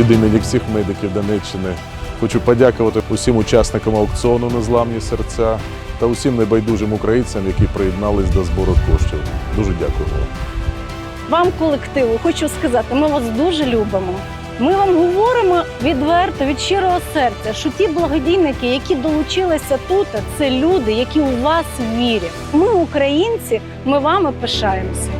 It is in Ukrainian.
від імені всіх медиків Донеччини хочу подякувати усім учасникам аукціону Незламні серця та усім небайдужим українцям, які приєднались до збору коштів. Дуже дякую вам. Вам, колективу, хочу сказати, ми вас дуже любимо. Ми вам говоримо відверто від щирого серця, що ті благодійники, які долучилися тут, це люди, які у вас вірять. Ми, українці, ми вами пишаємося.